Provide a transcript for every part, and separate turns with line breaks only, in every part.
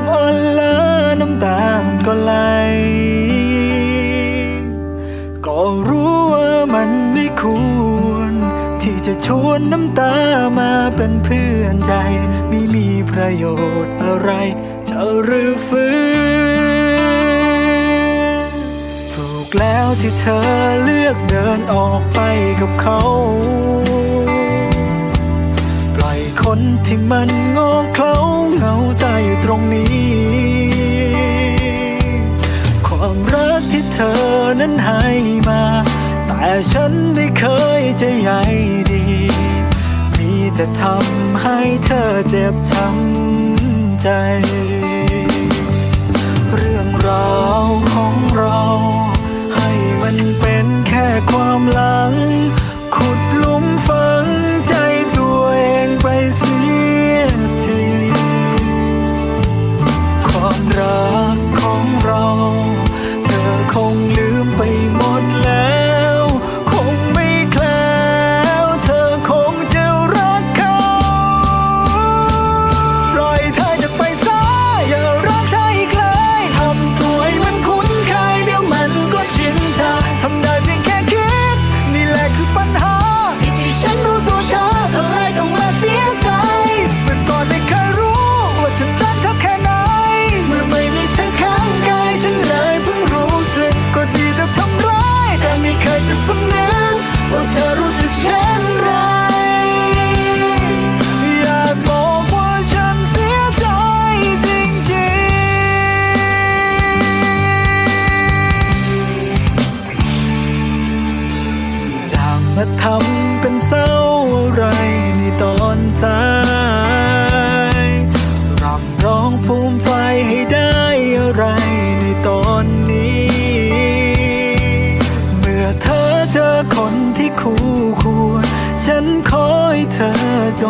มอ่อนล้าน้ำตามันก็ไหล ก็รู้ว่ามันไม่ควร ที่จะชวนน้ำตามาเป็นเพื่อนใจ ไม่มีประโยชน์อะไร จะรื้อฟื้นถูกแล้วที่เธอเลือกเดินออกไปกับเขา คนที่มันงอเคล้าเหงาตายอยู่ตรงนี้ ความรักที่เธอนั้นให้มา แต่ฉันไม่เคยจะใยดี มีแต่ทำให้เธอเจ็บช้ำใจ เรื่องราวของเรา ให้มันเป็นแค่ความหลัง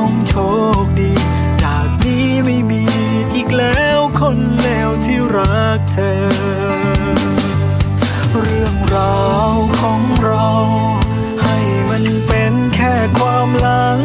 งโชคดี จากนี้ไม่มีอีกแล้วคนแล้วที่รักเธอ เรื่องราวของเรา ให้มันเป็นแค่ความหลัง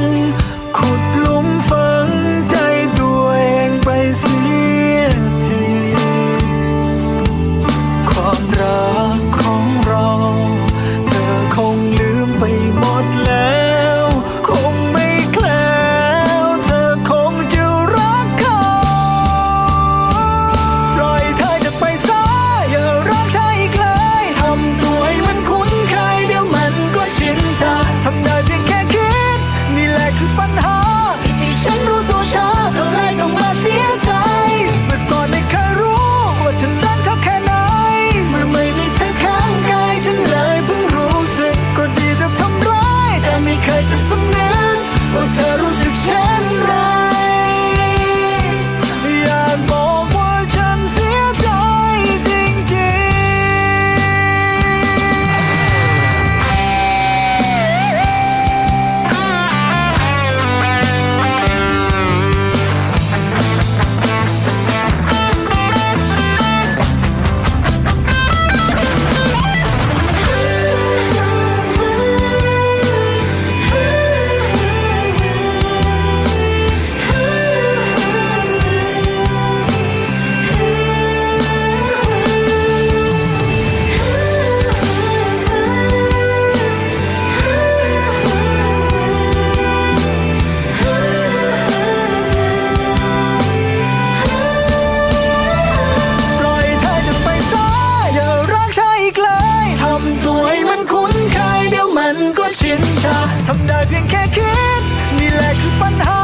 ชินชา
ทำได้เพียงแค่คิด นี่แหละคือปัญหา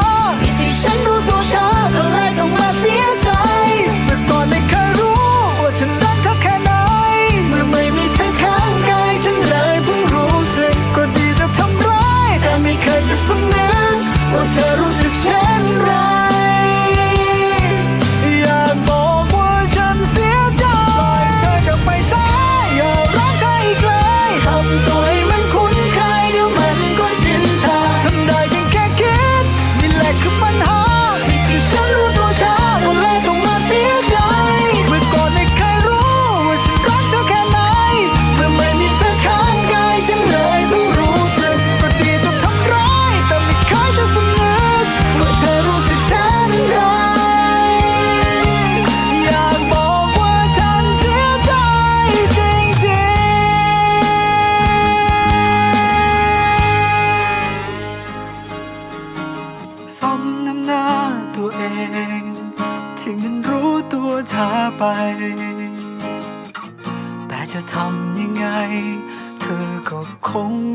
ที่ฉันรู้ตัวช้าก็เลยต้อง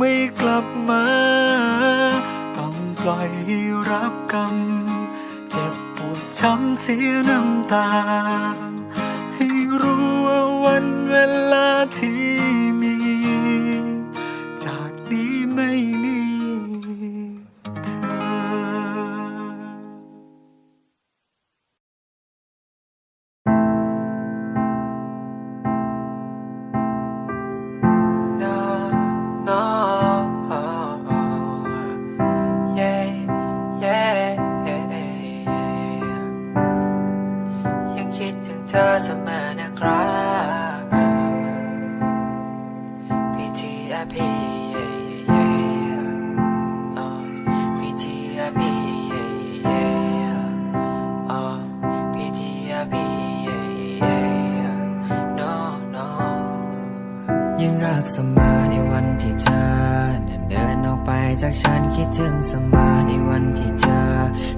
ไม่ก
ลั
บ
มา ต้อง
ปล่อย
ให้รั
บกรรม เจ็บปวดช้ำเสียน้ำตา ให้รู้ว่าวันเวลาที่
รักเสมอในวันที่เธอนั้นเดินออกไปจากฉันคิดถึงเสมอในวันที่เธอ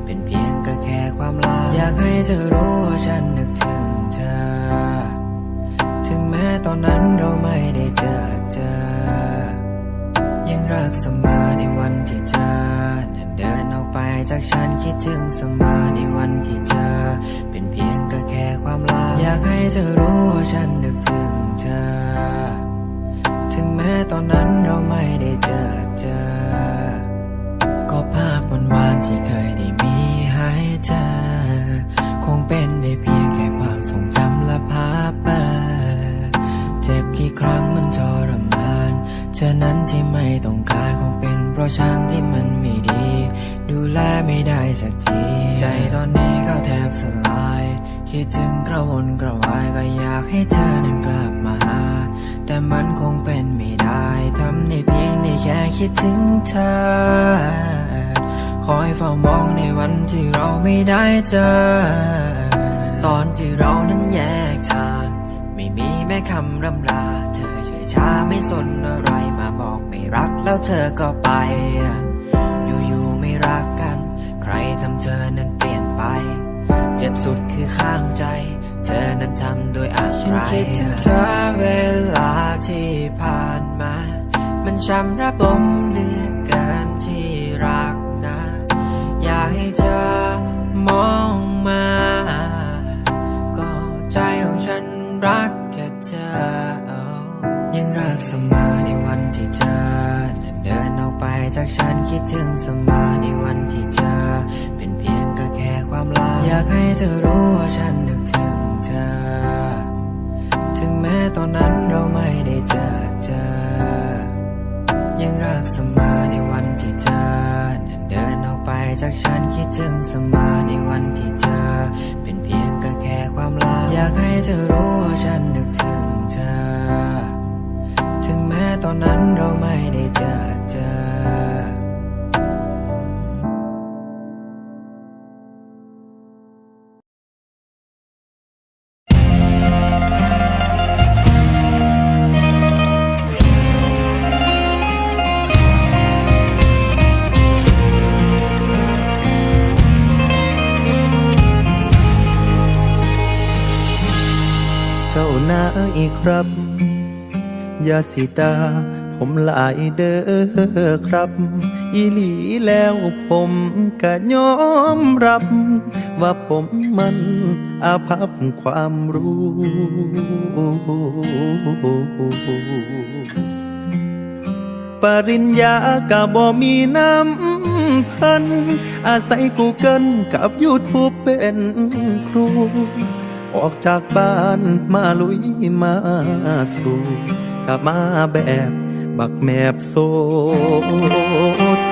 เป็นเพียงก็แค่ความลาอยากให้เธอรู้ว่าฉันนึกถึงเธอ ถึงแม้ตอนนั้นเราไม่ได้เจอเจอ ยังรักเสมอในวันที่เธอนั้นเดินออกไปจากฉันคิดถึงเสมอในวันที่เธอ เป็นเพียงก็แค่ความลาอยากให้เธอรู้ว่าฉัน นั้นที่ไม่ต้องการคงเป็นเพราะฉันที่มันไม่ดี ดูแลไม่ได้สักที ใจตอนนี้ก็แทบสลาย คิดถึงกระวนกระวายก็อยากให้เธอนั้นกลับมาหาแต่มันคงเป็นไม่ได้ทำได้เพียงได้แค่คิดถึงเธอ คอยเฝ้ามองในวันที่เราไม่ได้เจอ ตอนที่เรานั้นแยกทาง ไม่มีแม้คำรำลา เธอเฉยชาไม่สนอะไร แล้วเธอก็ไป อยู่ๆไม่รักกัน ใครทำเธอนั้นเปลี่ยนไป เจ็บสุดคือข้างใจ เธอนั้นทำโดยอะไรฉันคิดถึงเธอเวลาที่ผ่านมา มันช้ำระบมเหลือเกินที่รักนะ อยากให้เธอมองมา ก็ใจของฉันรักแค่เธอยังรักเสมอในวันที่เธอ ไปจากฉันคิดถึงเสมอในวันที่เธอ เป็นเพียงก็แค่ความลาอยากให้เธอรู้ว่าฉันนึกถึงเธอ ถึงแม้ตอนนั้นเราไม่ได้เจอเจอ ยังรักเสมอในวันที่เธอนั้นเดินออกไปจากฉันคิดถึงเสมอในวันที่เธอ เป็นเพียงก็แค่ความลาอยากให้เธอรู้ว่าฉันนึกถึงเธอ ถึงแม้ตอนนั้นเราไม่ได้เจอ เจอ
เจ้านายครับ อย่าสิตา ผมหลายเด้อครับ อีหลีแล้วผมก็ยอมรับ ว่าผมมันอาภัพความรู้ ปริญญากะบ่มีน้ำพัน อาศัยกูเกิลกับยูทูบเป็นครู ออกจากบ้านมาลุยมาสู่กลับมาแบบบักแมบโซ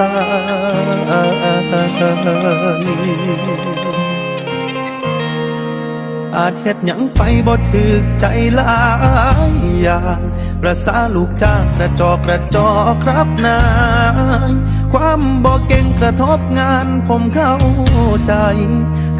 ตายอาจเฮ็ดหยังไปบ่ถึกใจหลายอย่างประสาลูกจ้างกระจอกกระจอกครับนาย ความบ่เก่งกระทบงานผมเข้าใจ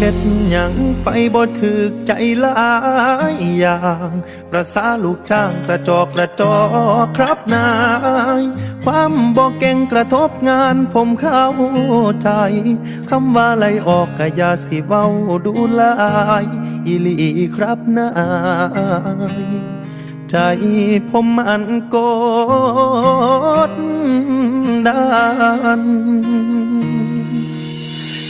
เฮ็ดหยังไปบ่ถึกใจหลายอย่าง ประสาลูกจ้างกระจอกกระจอกครับนาย ความบ่เก่งกระทบงานผมเข้าใจคำว่าไลออกกะยาสิเว้าดูลายอีลีครับนายใจผมมันกดดัน